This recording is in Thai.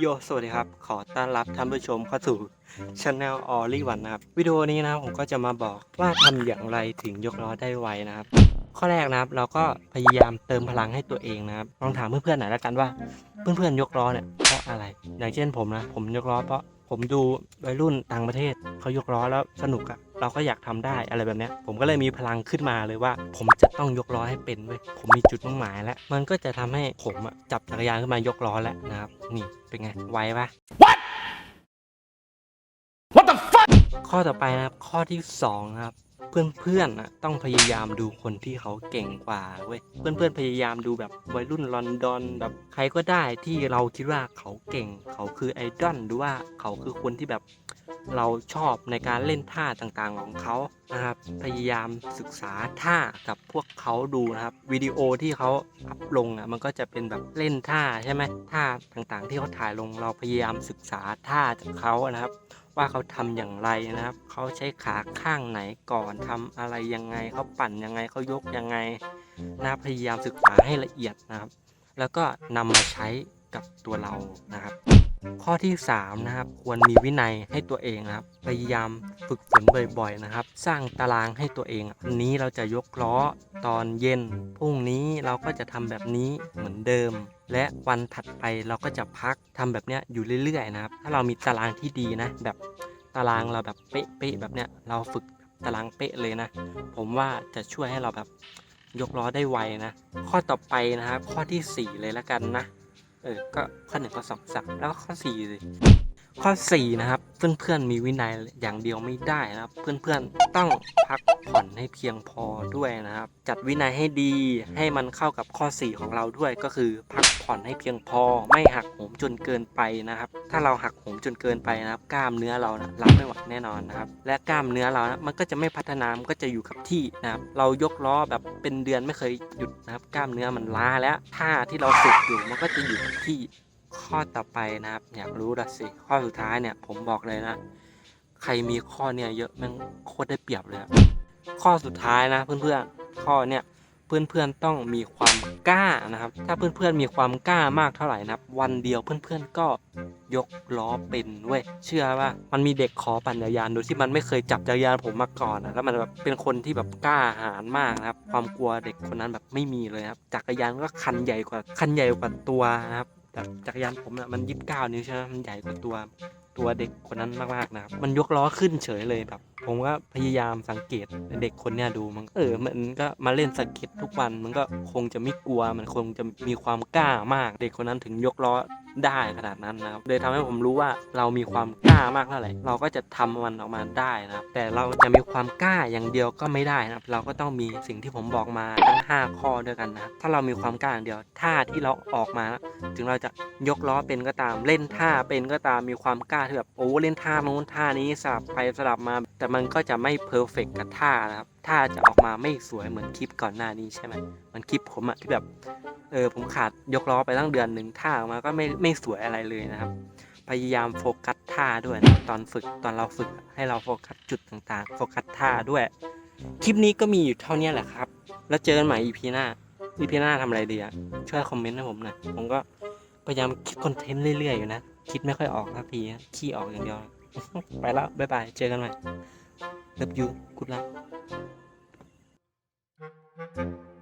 โย สวัสดีครับ ขอต้อนรับท่านผู้ชมเข้าสู่ช anel ออลี่วันนะครับ วิดีโอนี้นะครับผมก็จะมาบอกว่าทำอย่างไรถึงยกล้อได้ไวนะครับ ข้อแรกนะครับเราก็พยายามเติมพลังให้ตัวเองนะครับลองถามเพื่อนๆหน่อยละกันว่า เพื่อนๆยกล้อเนี่ยเพราะอะไร อย่างเช่นผมนะ ผมยกล้อเพราะ ผมดูวัยรุ่นต่างประเทศเขายกล้อแล้วสนุกอะเราก็อยากทำได้อะไรแบบเนี้ยผมก็เลยมีพลังขึ้นมาเลยว่า ผมจะต้องยกล้อให้เป็นเว้ยผมมีจุดมุ่งหมายแล้ว มันก็จะทำให้ผมอะจับจักรยานขึ้นมายกล้อแล้วนะครับ นี่เป็นไงไวปะ What the fuck ข้อต่อไปนะครับข้อที่สองนะครับ เพื่อนๆนะต้องพยายามดูคนที่เขาเก่งกว่าเว้ยเพื่อนๆพยายามดูแบบวัยรุ่นลอนดอนแบบใครก็ได้ที่เราคิดว่าเขาเก่ง เขาคือไอดอลหรือว่าเขาคือคนที่แบบ เราชอบในการเล่นท่าต่างๆของเขานะครับ พยายามศึกษาท่ากับพวกเขาดูนะครับวิดีโอที่เขาอัพลงอะมันก็จะเป็นแบบเล่นท่าใช่ไหมท่าต่างๆ ที่เขาถ่ายลงเราพยายามศึกษาท่าจากเขานะครับ ว่าเขาทำอย่างไรนะครับเขาใช้ขาข้างไหนก่อนทำอะไรยังไงเขาปั่นยังไงเขายกยังไงนะพยายามศึกษาให้ละเอียดนะครับ แล้วก็นำมาใช้กับตัวเรานะครับ ข้อที่3นะครับควรมีวินัยให้ตัวเองนะครับพยายามฝึกฝนบ่อยๆนะครับ สร้างตารางให้ตัวเองวันนี้เราจะยกล้อตอนเย็นพรุ่งนี้เราก็จะทำแบบนี้เหมือนเดิม และวันถัดไปเราก็จะพักทำแบบเนี้ยอยู่เรื่อยๆนะครับ ถ้าเรามีตารางที่ดีนะ แบบตารางเราแบบเป๊ะๆแบบเนี้ยเราฝึกตารางเป๊ะเลยนะ ผมว่าจะช่วยให้เราแบบยกล้อได้ไวนะ ข้อต่อไปนะครับข้อทีสี่4 เลยแล้วกันนะ เออ ก็ข้อหนึ่งข้อสองสามแล้วก็ข้อสี่สิข้อสี่นะครับ เพื่อนๆมีวินัยอย่างเดียวไม่ได้นะครับ เพื่อนๆต้องพักผ่อนให้เพียงพอด้วยนะครับ จัดวินัยให้ดีให้มันเข้ากับข้อสี่ของเราด้วยก็คือพัก ผ่อนให้เพียงพอ ไม่หักโหมจนเกินไปนะครับ ถ้าเราหักโหมจนเกินไปนะครับ กล้ามเนื้อเรานะรับไม่ไหวแน่นอนนะครับ และกล้ามเนื้อเรานะมันก็จะไม่พัฒนามันก็จะอยู่กับที่นะครับ เรายกล้อแบบเป็นเดือนไม่เคยหยุดนะครับ กล้ามเนื้อมันล้าแล้วท่าที่เราฝึกอยู่มันก็จะอยู่กับที่ข้อต่อไปนะครับ อยากรู้ละสิข้อสุดท้ายเนี่ยผมบอกเลยนะ ใครมีข้อเนี่ยเยอะแมันโคตรได้เปรียบเลยอะข้อสุดท้ายนะเพื่อนๆข้อเนี่ย เพื่อนๆต้องมีความกล้านะครับ ถ้าเพื่อนๆมีความกล้ามากเท่าไหร่นะครับ วันเดียวเพื่อนๆก็ยกล้อเป็นเว้ยเชื่อว่ามันมีเด็กขอปั่นจักรยานโดยที่มันไม่เคยจับจักรยานผมมาก่อนนะแล้วมันแบบเป็นคนที่แบบกล้าหาญมากนะครับ ความกลัวเด็กคนนั้นแบบไม่มีเลยครับจักรยานก็คันใหญ่กว่าคันใหญ่กว่าตัวนะครับจักรยานผมน่ะมันยี่สิบเก้านิ้วใช่ไหมมันใหญ่กว่าตัว ตัวเด็กคนนั้นมากๆนะครับ มันยกล้อขึ้นเฉยเลยแบบ ผมก็พยายามสังเกตเด็กคนเนี้ยดูมันเออมันก็มาเล่นสเก็ตทุกวันมันก็คงจะไม่กลัวมันคงจะมีความกล้ามาก เด็กคนนั้นถึงยกล้อ ได้ขนาดนั้นนะครับเลยทำให้ผมรู้ว่าเรามีความกล้ามากเท่าไหร่เราก็จะทำมันออกมาได้นะครับแต่เราจะมีความกล้าอย่างเดียวก็ไม่ได้นะครับเราก็ต้องมีสิ่งที่ผมบอกมาทั้ง 5 ข้อด้วยกันนะครับถ้าเรามีความกล้าอย่างเดียวท่าที่เราออกมาถึงเราจะยกล้อเป็นก็ตามเล่นท่าเป็นก็ตามมีความกล้าที่แบบโอ้เล่นท่านู้นท่านี้สลับไปสลับมา แต่มันก็จะไม่เพอร์เฟกกับท่านะครับ ท่าจะออกมาไม่สวยเหมือนคลิปก่อนหน้านี้ใช่ไหมมันคลิปผมอะที่แบบเออผมขาดยกล้อไปตั้งเดือนหนึ่งท่าออกมาก็ไม่ไม่สวยอะไรเลยนะครับ พยายามโฟกัสท่าด้วยนะตอนฝึกตอนเราฝึกให้เราโฟกัสจุดต่างๆ โฟกัสท่าด้วย คลิปนี้ก็มีอยู่เท่านี้แหละครับ แล้วเจอกันใหม่ EP หน้า EP หน้าทำอะไรดีอะช่วยคอมเมนต์ให้ผมหน่อยผมก็พยายามคิดคอนเทนต์เรื่อยๆอยู่นะ คิดไม่ค่อยออกสักทีนะขี้ออกอย่างเดียว ไปแล้วบ๊ายบายเจอกันใหม่ Love you good luck Thank you.